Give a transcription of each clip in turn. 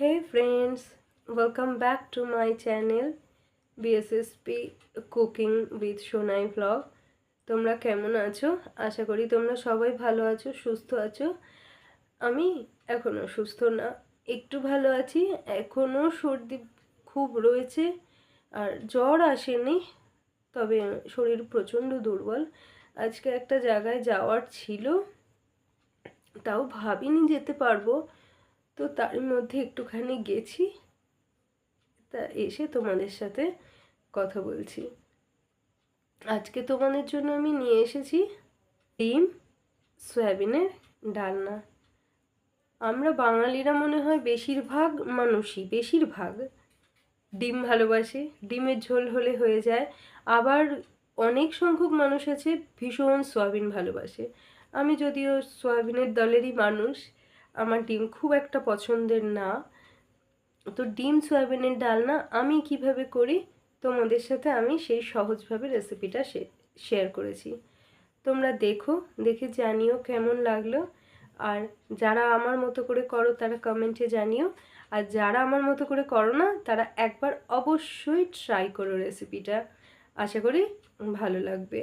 Hey friends, welcome back to my channel BSSP Cooking with Shonai Vlog. তোমরা কেমন আছো? আশা করি তোমরা সবাই ভালো আছো সুস্থ আছো। আমি এখনও সুস্থ না একটু ভালো আছি। এখনও সর্দি খুব রয়েছে আর জ্বর আসেনি তবে শরীর প্রচণ্ড দুর্বল। আজকে একটা জায়গায় যাওয়ার ছিল তাও ভাবিনি যেতে পারব। তো তার মধ্যে একটুখানি গেছি। তা এসে তোমাদের সাথে কথা বলছি। আজকে তোমাদের জন্য আমি নিয়ে এসেছি ডিম, সয়াবিনের ডালনা। আমরা বাঙালিরা মনে হয় বেশিরভাগ মানুষই, বেশিরভাগ ডিম ভালোবাসে। ডিমের ঝোল হলে হয়ে যায়। আবার অনেক সংখ্যক মানুষ আছে ভীষণ সয়াবিন ভালোবাসে। আমি যদিও সয়াবিনের দলেরই মানুষ আমার ডিম খুব একটা পছন্দের না। তো ডিম, সয়াবিনের ডাল না আমি কীভাবে করি তোমাদের সাথে আমি সেই সহজভাবে রেসিপিটা শেয়ার করেছি। তোমরা দেখো, দেখে জানিও কেমন লাগল। আর যারা আমার মতো করে করো তারা কমেন্টে জানিও। আর যারা আমার মতো করে করো না তারা একবার অবশ্যই ট্রাই করো রেসিপিটা আশা করি ভালো লাগবে।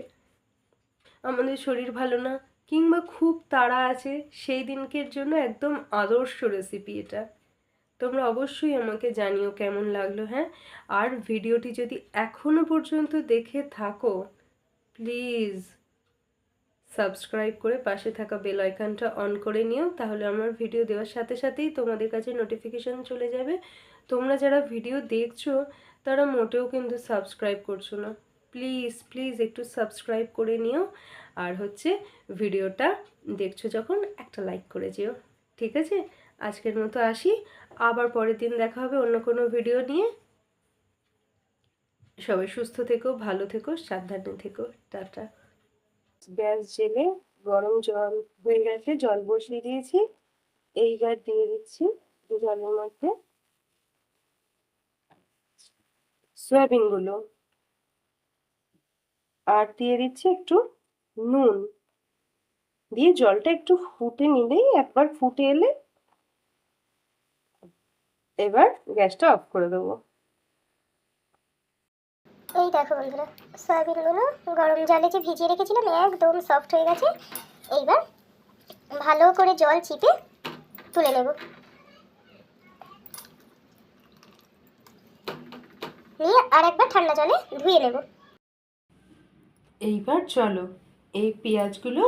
আমাদের শরীর ভালো না কিংবা খুব তাড়া আছে, সেই দিনকের জন্য একদম আদর্শ রেসিপি এটা। তোমরা অবশ্যই আমাকে জানিও কেমন লাগল হ্যাঁ? আর ভিডিওটি যদি এখনও পর্যন্ত দেখে থাকো প্লিজ সাবস্ক্রাইব করে পাশে থাকা বেল আইকনটা অন করে নিও, তাহলে আমার ভিডিও দেওয়ার সাথে সাথেই তোমাদের কাছে নোটিফিকেশান চলে যাবে। তোমরা যারা ভিডিও দেখছ, তারা মোটেও কিন্তু সাবস্ক্রাইব করছ না। প্লিজ প্লিজ একটু সাবস্ক্রাইব করে নিও। আর হচ্ছে ভিডিওটা দেখছ যখন, একটা লাইক করে যেও। ঠিক আছে? আজকের মতো আসি। আবার পরের দিন দেখা হবে অন্য কোনো ভিডিও নিয়ে। সবাই সুস্থ থেকো, ভালো থেকো, সাবধানে থেকো। টাটা। গ্যাস জেলে গরম জল হয়ে গেছে, জল বসিয়ে দিয়েছি। এইবার দিয়ে দিচ্ছি জলের মধ্যে। সয়াবিনগুলো। আর দিয়ে দিচ্ছি একটু নুন। দিয়ে জলটা একটু ফুটে নিলেই একবার ফুটে এলে এবার গ্যাসটা অফ করে দেবো। এই দেখো বন্ধুরা সয়াবিনগুলো গরম জলে যে ভিজিয়ে রেখেছিলাম, একদম সফট হয়ে গেছে। এইবার ভালো করে জল চিপে তুলে নেব। নিয়ে আর একবার ঠান্ডা জলে ধুয়ে নেব। এইবার চলো এই পেঁয়াজগুলো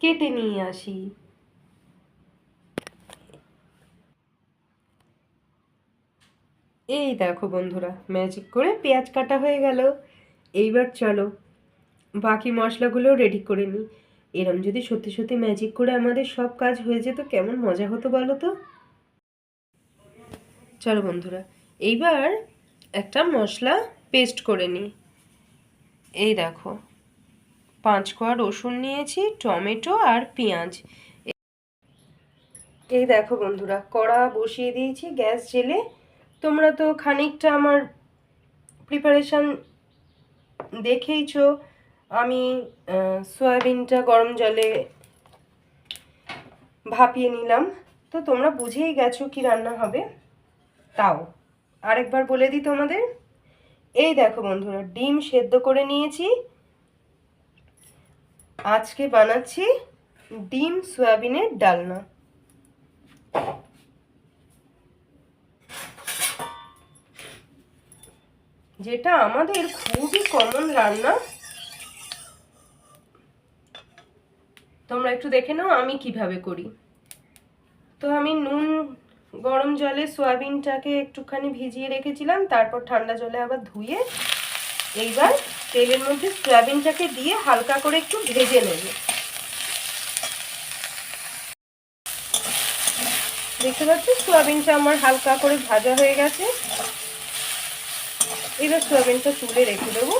কেটে নিয়ে আসি। এই দেখো বন্ধুরা ম্যাজিক করে পেঁয়াজ কাটা হয়ে গেল। এইবার চলো বাকি মশলাগুলো রেডি করে নিই। এরম যদি সত্যি সত্যি ম্যাজিক করে আমাদের সব কাজ হয়ে যেত, কেমন মজা হতো বলো তো? চলো বন্ধুরা, এইবার একটা মশলা পেস্ট করে নিই। এই দেখো পাঁচ কোয়া রসুন নিয়েছি, টমেটো আর পেঁয়াজ। এই দেখো বন্ধুরা, কড়া বসিয়ে দিয়েছি গ্যাস জেলে। তোমরা তো খানিকটা আমার প্রিপারেশান দেখেইছো। আমি সয়াবিনটা গরম জলে ভাপিয়ে নিলাম। তো তোমরা বুঝেই গেছো কি রান্না হবে। তাও, আরেকবার বলে দিই তোমাদের। এই দেখো বন্ধুরা, ডিম সেদ্ধ করে নিয়েছি। আজকে বানাচ্ছি ডিম সয়াবিনের ডালনা। যেটা আমাদের খুবই কমন রান্না। তোমরা একটু দেখে নাও আমি কীভাবে করি। তো আমি নুন, গরম জলে সয়াবিনটাকে একটুখানি ভিজিয়ে রেখেছিলাম, তারপর ঠান্ডা জলে আবার ধুয়ে এইবার তেলের মধ্যে সয়াবিনটাকে দিয়ে হালকা করে একটু ভেজে নেব। দেখতে পাচ্ছি, সয়াবিনটা আমার হালকা করে ভাজা হয়ে গেছে। এবার সয়াবিনটা তুলে রেখে দেবো।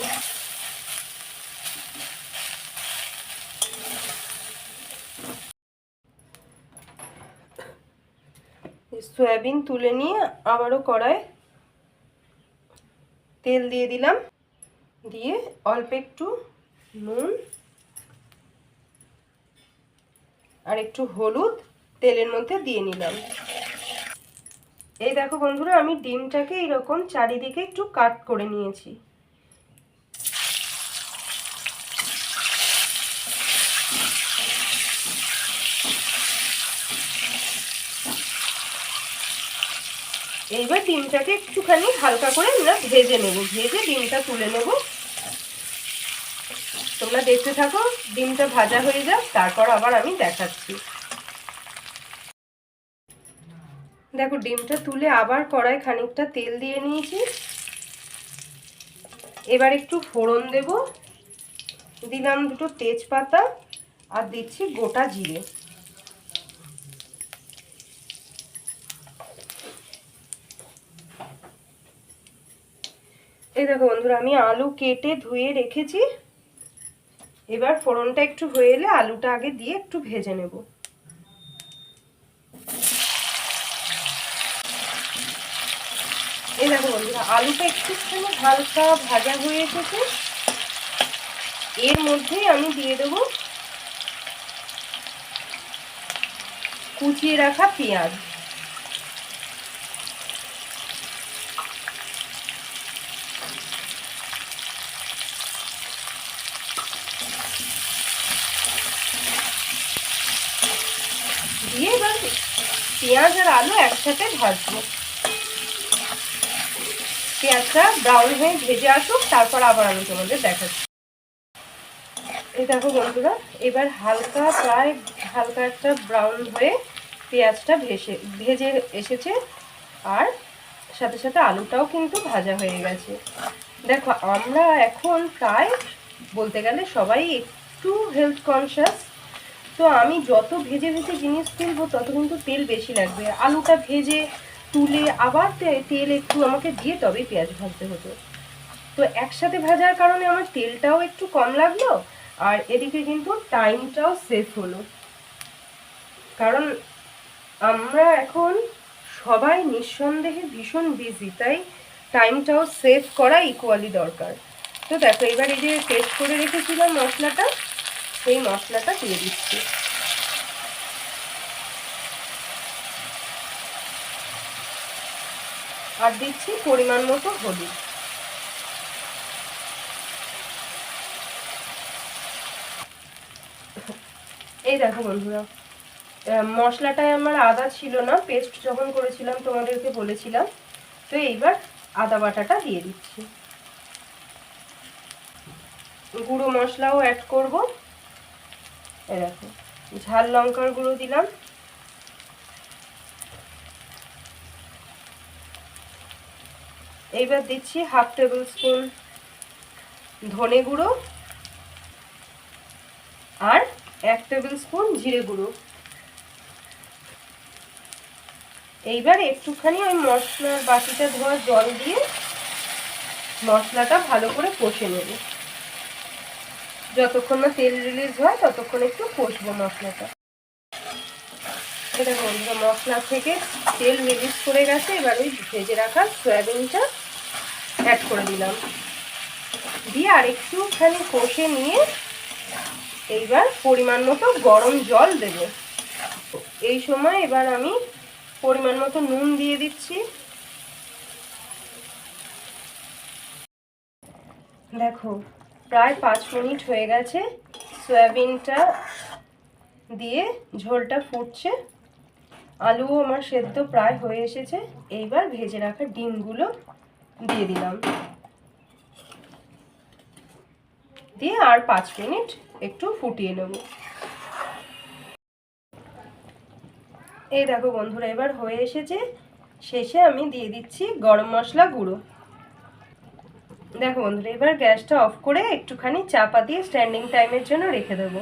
সয়াবিন তুলে নিয়ে আবারও কড়ায় তেল দিয়ে দিলাম। দিয়ে অল্প একটু নুন আর একটু হলুদ তেলের মধ্যে দিয়ে নিলাম। এই দেখো বন্ধুরা, আমি ডিমটাকে এরকম চারিদিকে একটু কাট করে নিয়েছি। এইবার ডিমটাকে একটুখানি হালকা করে আমরা ভেজে নেব, ভেজে ডিমটা তুলে নেব। তোমরা দেখতে থাকো, ডিমটা ভাজা হয়ে যাক, তারপর আবার আমি দেখাচ্ছি। দেখো, ডিমটা তুলে আবার কড়াই খানিকটা তেল দিয়ে নিয়েছি। এবার একটু ফোড়ন দেব। দিলাম দুটো তেজপাতা আর দিচ্ছি গোটা জিরে। এই দেখো বন্ধুরা, আমি আলু কেটে ধুয়ে রেখেছি। এবার ফোড়নটা একটু হয়ে এলে আলুটা আগে দিয়ে একটু ভেজে নেব। এই দেখো বন্ধুরা, আলুটা একটুখানি হালকা ভাজা হয়ে এসেছে। এর মধ্যেই আমি দিয়ে দেবো কুচিয়ে রাখা পেঁয়াজ। দিয়ে এবার পেঁয়াজ আর আলু একসাথে ভাজবো। পেঁয়াজটা ব্রাউন হয়ে ভেজে আসুক, তারপর আবার আমি তোমাদের দেখাচ্ছি। এই দেখো বন্ধুরা, এবার হালকা প্রায় হালকা একটা ব্রাউন হয়ে পেঁয়াজটা ভেসে, ভেজে এসেছে। আর সাথে সাথে আলুটাও কিন্তু ভাজা হয়ে গেছে। দেখো, আমরা এখন প্রায় বলতে গেলে সবাই একটু হেলথ কনসিয়াস তো আমি যত ভেজে ভেজে জিনিস তুলবো, তত কিন্তু তেল বেশি লাগবে। আলুটা ভেজে তুলে আবার তেল একটু আমাকে দিয়ে তবে পেঁয়াজ ভাজতে হতো। তো একসাথে ভাজার কারণে আমার তেলটাও একটু কম লাগল, আর এদিকে কিন্তু টাইমটাও সেভ হলো। কারণ আমরা এখন সবাই নিঃসন্দেহে ভীষণ বিজি, তাই টাইমটাও সেভ করা ইকুয়ালি দরকার। তো দেখো, এবার এই যে টেস্ট করে রেখেছিলাম মশলাটা সেই মশলাটা দিয়ে দিচ্ছি। আর দিচ্ছি পরিমাণ মতো হলুদ। এই দেখো বন্ধুরা মশলাটায় আমার আদা ছিল না পেস্ট যখন করেছিলাম তোমাদেরকে বলেছিলাম, তো এইবার আদা বাটাটা দিয়ে দিচ্ছি। গুঁড়ো মশলাও অ্যাড করব। দেখো, ঝাল লঙ্কার গুঁড়ো দিলাম। এইবার দিচ্ছি হাফ টেবিল স্পুন ধনে গুঁড়ো আর এক টেবিল স্পুন জিরে গুঁড়ো। এইবার একটুখানি ওই মশলার বাটিটা ধোয়া জল দিয়ে মশলাটা ভালো করে কষে নেব। যতক্ষণ না তেল রিলিজ হয়, ততক্ষণ একটু কষবো মশলাটা। এটা বন্ধুরা, মশলা থেকে তেল রিলিজ করে গেছে। এবার ওই ভেজে রাখা সয়াবিনটা অ্যাড করে দিলাম। দিয়ে আর একটুখানি কষে নিয়ে এইবার পরিমাণ মতো গরম জল দেব। এই সময় এবার আমি পরিমাণ মতো নুন দিয়ে দিচ্ছি। দেখো প্রায় পাঁচ মিনিট হয়ে গেছে। সয়াবিনটা দিয়ে ঝোলটা ফুটছে। আলুও আমার সেদ্ধ প্রায় হয়ে এসেছে। এইবার ভেজে রাখা ডিমগুলো দিয়ে দিলাম। দিয়ে আর পাঁচ মিনিট একটু ফুটিয়ে নেব। এই দেখো বন্ধুরা, এবার হয়ে এসেছে। শেষে আমি দিয়ে দিচ্ছি গরম মশলা গুঁড়ো। দেখো বন্ধুরা এবার গ্যাসটা অফ করে একটুখানি চাপা দিয়ে স্ট্যান্ডিং টাইমের জন্য রেখে দেবো।